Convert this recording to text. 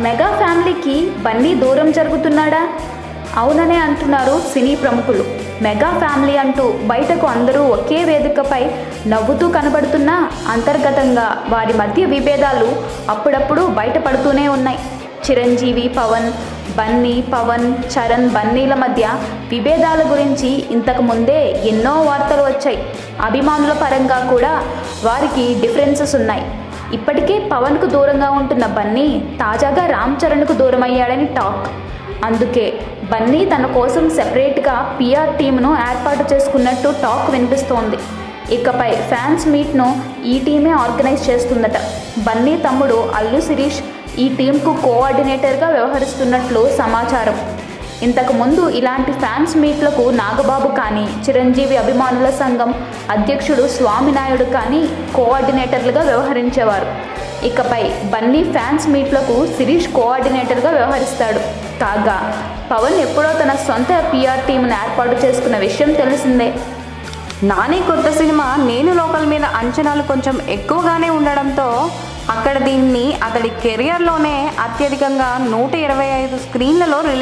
Mega ఫ్యామిలీకి బన్నీ దూరం జరుగుతున్నాడా? అవుననే అంటున్నారు సినీ ప్రముఖులు. మెగా ఫ్యామిలీ అంటూ బయటకు అందరూ ఒకే వేదికపై నవ్వుతూ కనబడుతున్నా అంతర్గతంగా వారి మధ్య విభేదాలు అప్పుడప్పుడు బయటపడుతూనే ఉన్నాయి. చిరంజీవి పవన్ బన్నీ పవన్ చరణ్ బన్నీల మధ్య విభేదాల గురించి ఇంతకు ముందే ఎన్నో వార్తలు వచ్చాయి. అభిమానుల పరంగా కూడా వారికి డిఫరెన్సెస్ ఉన్నాయి. ఇప్పటికే పవన్కు దూరంగా ఉంటున్న బన్నీ తాజాగా రామ్ చరణ్కు దూరమయ్యాడని టాక్. అందుకే బన్నీ తన కోసం సెపరేట్గా పిఆర్ టీంను ఏర్పాటు చేసుకున్నట్టు టాక్ వినిపిస్తోంది. ఇకపై ఫ్యాన్స్ మీట్ను ఈ టీమే ఆర్గనైజ్ చేస్తుందట. బన్నీ తమ్ముడు అల్లు శిరీష్ ఈ టీంకు కోఆర్డినేటర్గా వ్యవహరిస్తున్నట్లు సమాచారం. ఇంతకుముందు ఇలాంటి ఫ్యాన్స్ మీట్లకు నాగబాబు కానీ చిరంజీవి అభిమానుల సంఘం అధ్యక్షుడు స్వామినాయుడు కానీ కోఆర్డినేటర్లుగా వ్యవహరించేవారు. ఇకపై బన్నీ ఫ్యాన్స్ మీట్లకు శిరీష్ కోఆర్డినేటర్గా వ్యవహరిస్తాడు. కాగా పవన్ ఎప్పుడో తన సొంత పిఆర్ టీంను ఏర్పాటు చేసుకున్న విషయం తెలిసిందే. నాని కొత్త సినిమా నేను లోకల్ మీద అంచనాలు కొంచెం ఎక్కువగానే ఉండడంతో అక్కడ దీన్ని అతడి కెరియర్లోనే అత్యధికంగా నూట ఇరవై ఐదు స్క్రీన్లలో రిలీజ్